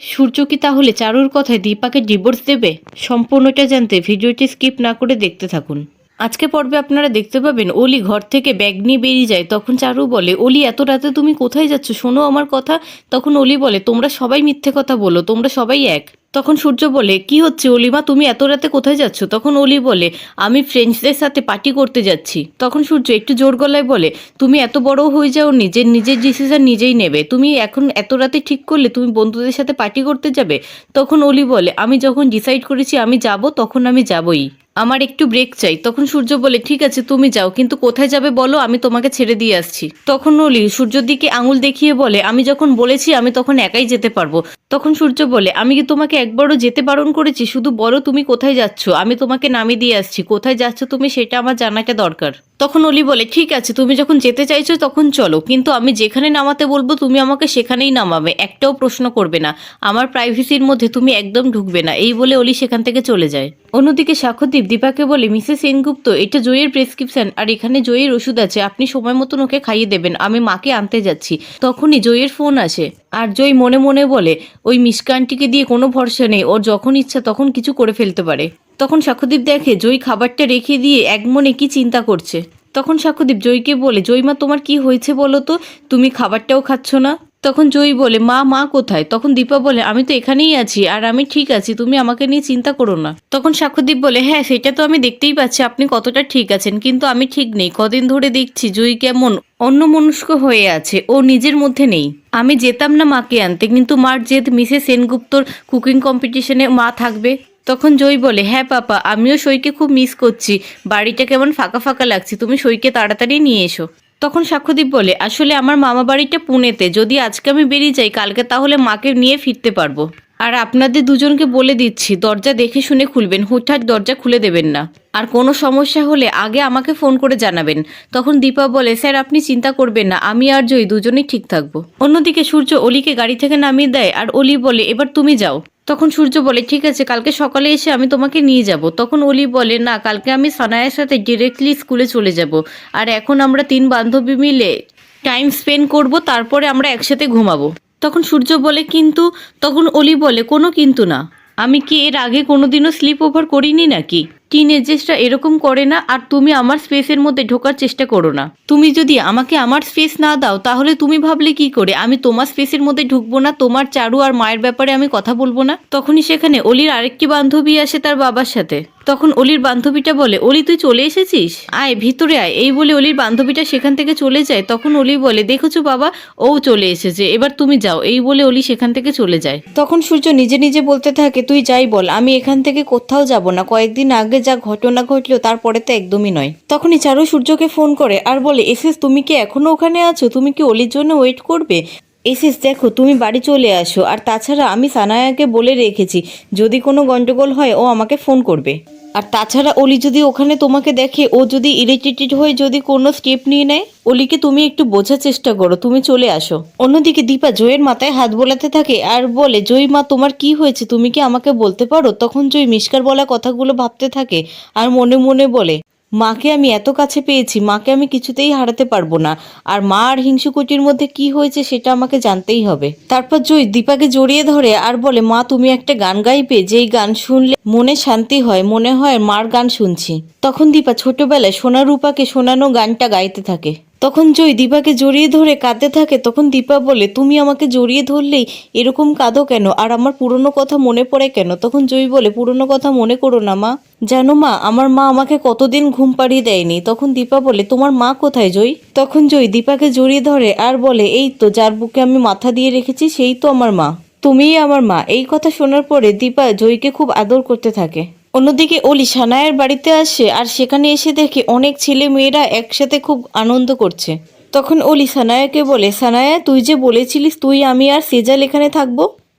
সূর্য কি তাহলে চারুর কথায় দীপাকে ডিভোর্স দেবে? সম্পূর্ণটা জানতে ভিডিওটি স্কিপ না করে দেখতে থাকুন। আজকে পর্বে আপনারা দেখতে পাবেন, অলি ঘর থেকে ব্যাগ নিয়ে বেরিয়ে যায়, তখন চারু বলে, অলি, এত রাতে তুমি কোথায় যাচ্ছ? শোনো আমার কথা। তখন অলি বলে, তোমরা সবাই মিথ্যে কথা বলো, তোমরা সবাই এক। তখন সূর্য বলে, কি হচ্ছে অলিমা তুমি এত রাতে কোথায় যাচ্ছ? তখন অলি বলে, আমি ফ্রেন্ডসদের সাথে পার্টি করতে যাচ্ছি। তখন সূর্য একটু জোর গলায় বলে, তুমি এত বড় হয়ে যাও যে নিজের ডিসিশন নিজেই নেবে। তুমি এখন এত রাতে ঠিক করলে তুমি বন্ধুদের সাথে পার্টি করতে যাবে? তখন অলি বলে, আমি যখন ডিসাইড করেছি আমি যাব, তখন আমি যাবই। আমার একটু ব্রেক চাই। তখন সূর্য বলে, ঠিক আছে, তুমি যাও, কিন্তু কোথায় যাবে বলো? আমি তোমাকে ছেড়ে দিয়ে আসছি। তখন অলি সূর্যর দিকে আঙুল দেখিয়ে বলে, আমি যখন বলেছি, আমি তখন একাই যেতে পারব। তখন সূর্য বলে, আমি কি তোমাকে একবারও যেতে বারণ করেছি? শুধু বলো তুমি কোথায় যাচ্ছ? আমি তোমাকে নামিয়ে দিয়ে আসছি। কোথায় যাচ্ছ তুমি সেটা আমার জানাটা দরকার। তখন অলি বলে, ঠিক আছে, তুমি যখন যেতে চাইছো তখন চলো, কিন্তু আমি যেখানে নামাতে বলব, তুমি আমাকে সেখানেই নামাবে। একটাও প্রশ্ন করবে না। আমার প্রাইভেসির মধ্যে তুমি একদম ঢুকবে না। এই বলে অলি সেখান থেকে চলে যায়। অন্যদিকে সাক্ষ্যদীপ দীপাকে বলে, মিসেস সেনগুপ্ত, এটা জয়ের প্রেসক্রিপশন, আর এখানে জয়ের ওষুধ আছে, আপনি সময় মতন ওকে খাইয়ে দেবেন, আমি মাকে আনতে যাচ্ছি। তখনই জয়ের ফোন আসে, আর জয় মনে মনে বলে, ওই মিসকানটিকে দিয়ে কোনো ভরসা নেই, ওর যখন ইচ্ছা তখন কিছু করে ফেলতে পারে। তখন সাক্ষ্যদীপ দেখে, জয় খাবারটা রেখে দিয়ে এক মনে কি চিন্তা করছে। তখন সাক্ষ্যদীপ জয়কে বলে জয়মা তোমার কি হয়েছে বলো তো? তুমি খাবারটাও খাচ্ছ না? তখন জয়ী বলে, মা মা কোথায়? তখন দীপা বলে, আমি তো এখানেই আছি, আর আমি ঠিক আছি, তুমি আমাকে নিয়ে চিন্তা করো না। তখন সাক্ষ্যদীপ বলে হ্যাঁ সেটা তো আমি দেখতেই পাচ্ছি, আপনি কতটা ঠিক আছেন, কিন্তু আমি ঠিক নেই, কদিন ধরে দেখছি জয়ী কেমন অন্য মনস্ক হয়ে আছে, ও নিজের মধ্যে নেই। আমি যেতাম না মাকে আনতে, কিন্তু মার জেদ মিসে সেনগুপ্তর কুকিং কম্পিটিশনে মা থাকবে? তখন জয় বলে হ্যাঁ পাপা, আমিও সইকে খুব মিস করছি, বাড়িটা কেমন ফাঁকা ফাঁকা লাগছে, তুমি সইকে তাড়াতাড়ি নিয়ে এসো। তখন সাক্ষ্যদীপ বলে, আসলে আমার মামা বাড়িটা পুনেতে। যদি আজকে আমি বেরিয়ে যাই, কালকে তাহলে মাকে নিয়ে ফিরতে পারব। আর আপনাদের দুজনকে বলে দিচ্ছি, দরজা দেখে শুনে খুলবেন। হুটহাট দরজা খুলে দেবেন না। আর কোনো সমস্যা হলে আগে আমাকে ফোন করে জানাবেন। তখন দীপা বলে, স্যার, আপনি চিন্তা করবেন না। আমি আর জয়ী দুজনেই ঠিক থাকব। অন্যদিকে সূর্য অলিকে গাড়ি থেকে নামিয়ে দেয় আর অলি বলে, এবার তুমি যাও। তখন সূর্য বলে, ঠিক আছে, কালকে সকালে এসে আমি তোমাকে নিয়ে যাব। তখন অলি বলে, না, কালকে আমি সানায়ের সাথে ডিরেক্টলি স্কুলে চলে যাব। আর এখন আমরা তিন বান্ধবী মিলে টাইম স্পেন্ড করব, তারপরে আমরা একসাথে ঘুমাবো। তখন সূর্য বলে, কিন্তু, তখন অলি বলে, কোনো কিন্তু না। আমি কি এর আগে কোনোদিনও স্লিপ ওভার করিনি নাকি? টিনেজেসটা এরকম করে না, আর তুমি আমার স্পেসের মধ্যে ঢোকার চেষ্টা করো না। তুমি যদি আমাকে আমার স্পেস না দাও, তাহলে তুমি ভাবলে কি করে? আমি তোমার স্পেসের মধ্যে ঢুকবো না, তোমার চারু আর মায়ের ব্যাপারে আমি কথা বলব না? তখনই সেখানে অলির আরেকটি বান্ধবী আসে তার বাবার সাথে। তখন অলির বান্ধবীটা বলে, অলি, তুই চলে এসেছিস? আয়, ভিতরে আয়। এই বলে অলির বান্ধবীটা সেখান থেকে চলে যায়। তখন অলি বলে, দেখেছ বাবা, ও চলে এসেছে, এবার তুমি যাও। এই বলে অলি সেখান থেকে চলে যায়। তখন সূর্য নিজে নিজে বলতে থাকে, তুই যাই বল, আমি এখান থেকে কোথাও যাব না, কয়েকদিন আগে যা ঘটনা ঘটলো তারপরে তো একদমই নয়। তখনই চারু সূর্যকে ফোন করে আর বলে এসএস তুমি কি এখনও ওখানে আছো? তুমি কি অলির জন্য ওয়েট করবে? এসিস, দেখো, তুমি বাড়ি চলে আসো। আর তাছাড়া আমি সানায়াকে বলে রেখেছি, যদি কোনো গন্ডগোল হয়, ও আমাকে ফোন করবে। আর তাছাড়া অলি যদি ওখানে তোমাকে দেখে, ও যদি ইরিটেটেড হয়ে যদি কোনো স্টেপ নিয়ে নেয়, অলিকে তুমি একটু বোঝার চেষ্টা করো, তুমি চলে আসো। অন্যদিকে দীপা জয়ের মাথায় হাত বোলাতে থাকে আর বলে জয় মা, তোমার কি হয়েছে? তুমি কি আমাকে বলতে পারো? তখন জয় মিষ্কার বলা কথাগুলো ভাবতে থাকে আর মনে মনে বলে মাকে আমি এত কাছে পেয়েছি, মাকে আমি কিছুতেই হারাতে পারব না। আর মা আর হিংসুকুটির মধ্যে কি হয়েছে সেটা আমাকে জানতেই হবে। তারপর জয় দীপাকে জড়িয়ে ধরে আর বলে, মা, তুমি একটা গান গাইবে, যেই গান শুনলে মনে শান্তি হয়, মনে হয় মার গান শুনছি। তখন দীপা ছোটবেলায় সোনা রূপাকে শোনানো গানটা গাইতে থাকে। তখন জয় দীপাকে জড়িয়ে ধরে কাঁদতে থাকে, তখন দীপা বলে, তুমি আমাকে জড়িয়ে ধরলেই এরকম কাঁদো কেন? আর আমার পুরনো কথা মনে পড়ে কেন? তখন জয় বলে, পুরনো কথা মনে করো না, মা। জানো, মা, আমার মা আমাকে কতদিন ঘুম পাড়িয়ে দেয়নি। তখন দীপা বলে, তোমার মা কোথায়, জয়? তখন জয় দীপাকে জড়িয়ে ধরে আর বলে, এই তো, যার বুকে আমি মাথা দিয়ে রেখেছি, সেই তো আমার মা। তুমিই আমার মা। এই কথা শোনার পরে দীপা জয়কে খুব আদর করতে থাকে। অন্যদিকে অলি সানায়ের বাড়িতে আসে আর সেখানে এসে দেখে অনেক ছেলে মেয়েরা একসাথে খুব আনন্দ করছে। তখন অলি সানায়াকে বলে, সানায়া, তুই যে বলেছিলিস তুই, আমি আর সেজাল এখানে থাকব?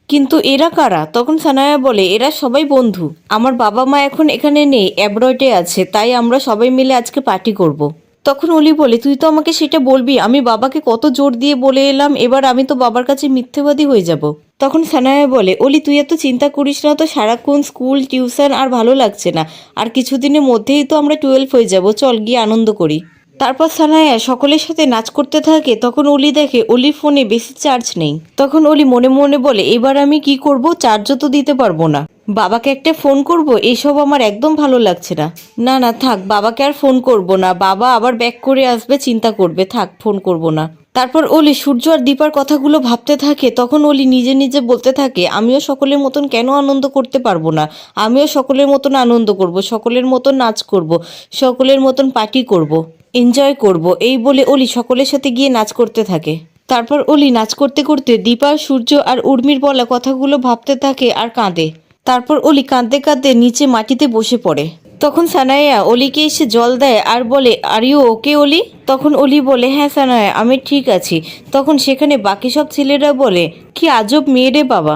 কিন্তু এরা কারা? তখন সানায়া বলে, এরা সবাই বন্ধু। আমার বাবা মা এখন এখানে নেই, অ্যাব্রয়েডে আছে, তাই আমরা সবাই মিলে আজকে পার্টি করব। তখন অলি বলে, তুই তো আমাকে সেটা বলবি, আমি বাবাকে কত জোর দিয়ে বলে এলাম, এবার আমি তো বাবার কাছে মিথ্যেবাদী হয়ে যাব। তখন সানায়া বলে, অলি, তুই এত চিন্তা করিস না তো, সারাক্ষণ স্কুল, টিউশন আর ভালো লাগছে না। আর কিছুদিনের মধ্যেই তো আমরা টুয়েলভ হয়ে যাব, চল গিয়ে আনন্দ করি। তারপর সানায়া সকলের সাথে নাচ করতে থাকে, তখন অলি দেখে অলির ফোনে বেশি চার্জ নেই। তখন অলি মনে মনে বলে, এবার আমি কি করব? চার্জও তো দিতে পারব না। বাবাকে একটা ফোন করব? এসব আমার একদম ভালো লাগছে না। না না, থাক, বাবাকে আর ফোন করব না। বাবা আবার ব্যাক করে আসবে, চিন্তা করবে, থাক, ফোন করব না। তারপর অলি, সূর্য আর দীপার কথাগুলো ভাবতে থাকে, তখন অলি নিজে নিজে বলতে থাকে, আমিও সকলের মতন কেন আনন্দ করতে পারব না? আমিও সকলের মতন আনন্দ করব, সকলের মতন নাচ করব, সকলের মতন পার্টি করব, এনজয় করব। এই বলে অলি সকলের সাথে গিয়ে নাচ করতে থাকে। তারপর অলি নাচ করতে করতে দীপা, সূর্য আর উর্মির বলা কথাগুলো ভাবতে থাকে আর কাঁদে। তারপর অলি কাঁদতে কাঁদতে নিচে মাটিতে বসে পড়ে। তখন সানায়া অলিকে এসে জল দেয় আর বলে, আর ইউ ওকে অলি? তখন অলি বলে হ্যাঁ সানায়া আমি ঠিক আছি। তখন সেখানে বাকি সব ছেলেরা বলে, কি আজব মেয়ে রে বাবা।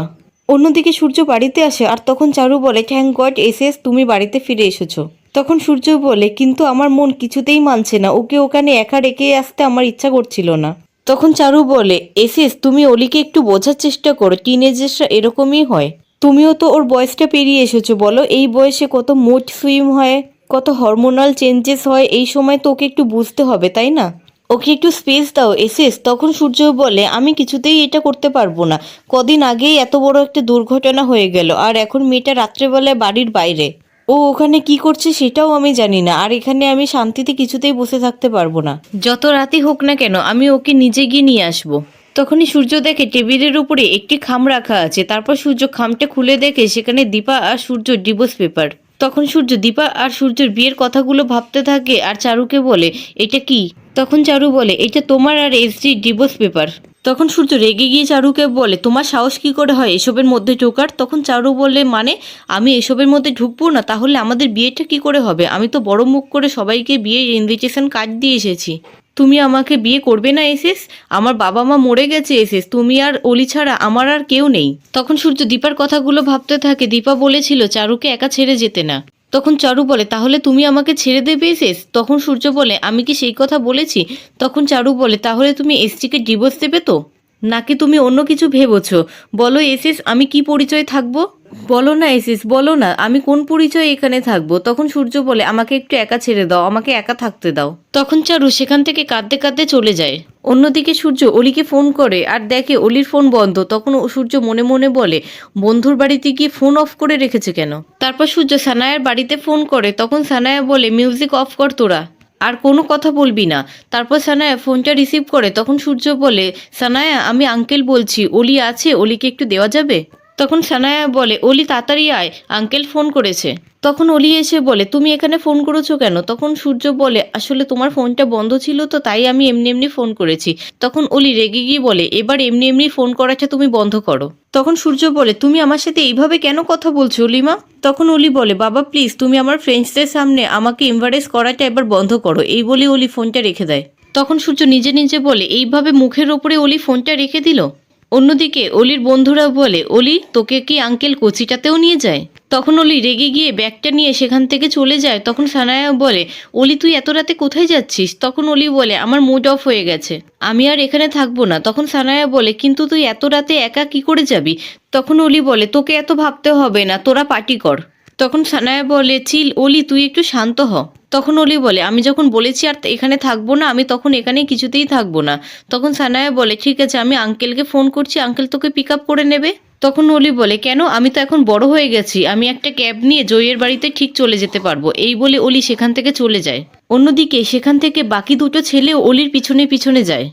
অন্যদিকে সূর্য বাড়িতে আসে আর তখন চারু বলে, থ্যাংক গড, এসএস, তুমি বাড়িতে ফিরে এসেছ। তখন সূর্য বলে, কিন্তু আমার মন কিছুতেই মানছে না। ওকে ওখানে একা রেখে আসতে আমার ইচ্ছা করছিল না। তখন চারু বলে, এসএস, তুমি অলিকে একটু বোঝার চেষ্টা করো। টিনেজার্সরা এরকমই হয়। তুমিও তো ওর বয়সটা পেরিয়ে এসেছ, বলো। এই বয়সে কত মুড সুইম হয়, কত হরমোনাল চেঞ্জেস হয়, এই সময় তো ওকে একটু বুঝতে হবে, তাই না? ওকে একটু স্পেস দাও, এসেস, তখন সূর্য বলে, আমি কিছুতেই এটা করতে পারব না। কদিন আগেই এত বড় একটা দুর্ঘটনা হয়ে গেল, আর এখন মেয়েটা রাত্রেবেলায় বাড়ির বাইরে। ও ওখানে কি করছে সেটাও আমি জানি না, আর এখানে আমি শান্তিতে কিছুতেই বসে থাকতে পারব না। যত রাতই হোক না কেন, আমি ওকে নিজে গিয়ে নিয়ে আসব। তখনই সূর্য দেখে টেবিলের উপরে একটি খাম রাখা আছে। তারপর সূর্য খামটা খুলে দেখে সেখানে দীপা আর সূর্য ডিভোর্স পেপার। তখন সূর্য দীপা আর সূর্যের বিয়ের কথাগুলো ভাবতে থাকে আর চারুকে বলে, এটা কি? তখন চারু বলে, এটা তোমার আর এসডি ডিভোর্স পেপার। তখন সূর্য রেগে গিয়ে চারুকে বলে, তোমার সাহস কি করে হয় এসবের মধ্যে ঢোকার? তখন চারু বলে মানে আমি এসবের মধ্যে ঢুকবো না, তাহলে আমাদের বিয়েটা কি করে হবে? আমি তো বড় মুখ করে সবাইকে বিয়ের ইনভিটেশন কার্ড দিয়ে এসেছি। তুমি আমাকে বিয়ে করবে না, এসেস? আমার বাবা মা মরে গেছে, এসেস। তুমি আর অলি ছাড়া আমার আর কেউ নেই। তখন সূর্য দীপার কথাগুলো ভাবতে থাকে। দীপা বলেছিল, চারুকে একা ছেড়ে যেতে না। তখন চারু বলে, তাহলে তুমি আমাকে ছেড়ে দেবে, এসেস? তখন সূর্য বলে, আমি কি সেই কথা বলেছি? তখন চারু বলে, তাহলে তুমি এসটিকে ডিভোর্স দেবে তো? নাকি তুমি অন্য কিছু ভেবেছো? বলো এসেস আমি কি পরিচয় থাকব? বলো না এসেস বলো না আমি কোন পরিচয় এখানে থাকব? তখন সূর্য বলে আমাকে একটু একা ছেড়ে দাও আমাকে একা থাকতে দাও। তখন চারু সেখান থেকে কাঁদতে কাঁদতে চলে যায়। অন্যদিকে সূর্য অলিকে ফোন করে আর দেখে অলির ফোন বন্ধ। তখন সূর্য মনে মনে বলে বন্ধুর বাড়িতে গিয়ে ফোন অফ করে রেখেছে কেন? তারপর সূর্য সানায়ার বাড়িতে ফোন করে তখন সানায়া বলে মিউজিক অফ কর তোরা। আর কোনো কথা বলবি না। তারপর সানায়া ফোনটা রিসিভ করে, তখন সূর্য বলে, সানায়া, আমি আঙ্কেল বলছি, অলি আছে, অলিকে একটু দেওয়া যাবে? তখন সানায়া বলে, অলি, তাড়াতাড়ি আয়। আঙ্কেল ফোন করেছে। তখন অলি এসে বলে, তুমি এখানে ফোন করেছ কেন? তখন সূর্য বলে, আসলে তোমার ফোনটা বন্ধ ছিল তো, তাই আমি এমনি এমনি ফোন করেছি। তখন অলি রেগে গিয়ে বলে, এবার এমনি এমনি ফোন করাটা তুমি বন্ধ করো। তখন সূর্য বলে, তুমি আমার সাথে এইভাবে কেন কথা বলছো অলিমা? তখন অলি বলে, বাবা, প্লিজ, তুমি আমার ফ্রেন্ডসদের সামনে আমাকে ইমভারেস করাটা এবার বন্ধ করো। এই বলে অলি ফোনটা রেখে দেয়। তখন সূর্য নিজে নিজে বলে, এইভাবে মুখের ওপরে অলি ফোনটা রেখে দিল? অন্যদিকে অলির বন্ধুরা বলে, অলি, তোকে কি আঙ্কেল কচিটাতেও নিয়ে যায়? তখন অলি রেগে গিয়ে ব্যাগটা নিয়ে সেখান থেকে চলে যায়। তখন সানায়া বলে, অলি, তুই এত রাতে কোথায় যাচ্ছিস? তখন অলি বলে, আমার মুড অফ হয়ে গেছে। আমি আর এখানে থাকব না। তখন সানায়া বলে, কিন্তু তুই এত রাতে একা কি করে যাবি? তখন অলি বলে, তোকে এত ভাবতে হবে না, তোরা পার্টি কর। তখন সানায়া বলে চিল অলি, তুই একটু শান্ত হ। তখন অলি বলে, আমি যখন বলেছি আর এখানে থাকব না, আমি তখন এখানে কিছুতেই থাকব না। তখন সানায়া বলে, ঠিক আছে, আমি আঙ্কেলকে ফোন করছি আঙ্কেল তোকে পিক আপ করে নেবে। তখন অলি বলে, কেন? আমি তো এখন বড় হয়ে গেছি, আমি একটা ক্যাব নিয়ে জয়ের বাড়িতে ঠিক চলে যেতে পারব। এই বলে অলি সেখান থেকে চলে যায়। অন্যদিকে সেখান থেকে বাকি দুটো ছেলেও অলির পিছনে পিছনে যায়।